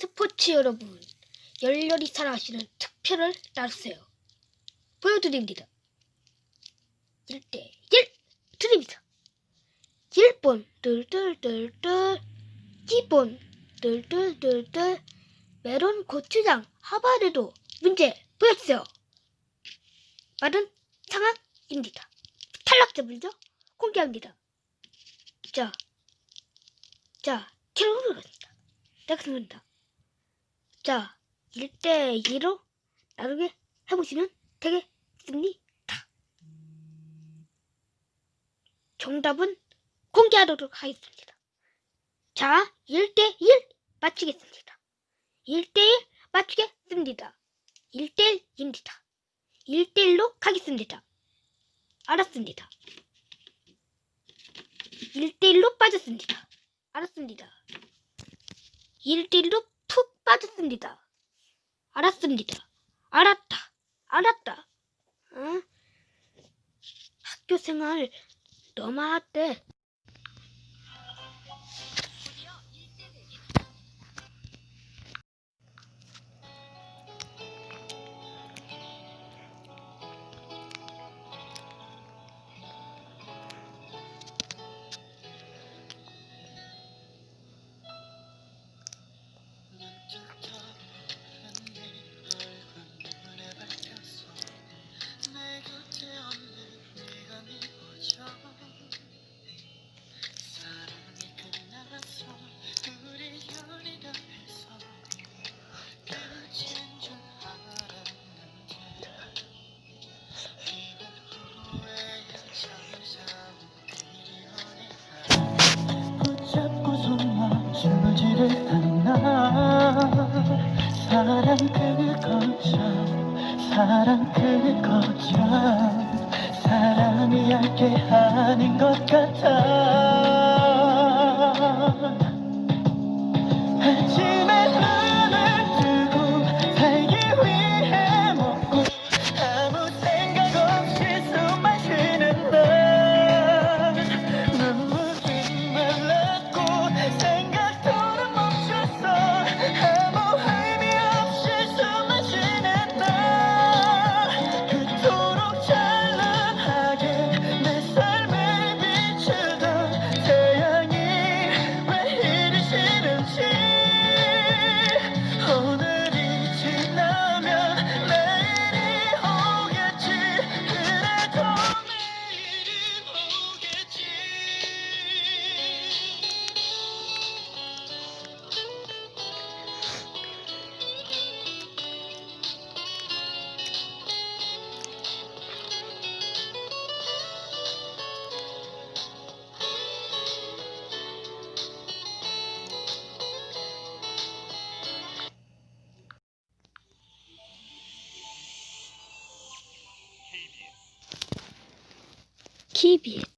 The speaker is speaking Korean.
시청자 여러분, 열렬히 사랑하시는 특표를 따르세요. 보여드립니다. 1대1 드립니다. 1번 뜰뜰뜰뜰 2번 뜰뜰뜰뜰 메론 고추장 하바르도 문제 보여주세요. 말은 상황입니다. 탈락자분죠? 공개합니다. 자, 자, 캐롤을 갑니다. 시작합니다. 자, 1대2로 나누게 해보시면 되겠습니다. 정답은 공개하도록 하겠습니다. 자, 1대1 맞추겠습니다. 1대1 맞추겠습니다. 1대1입니다. 1대1로 가겠습니다. 알았습니다. 1대1로 빠졌습니다. 알았습니다. 1대1로 푹 빠졌습니다. 알았습니다. 알았다. 알았다. 어? 학교 생활 너무 하대. 사랑 그거죠. 사랑이 얇게 아닌 것 같아 keep it.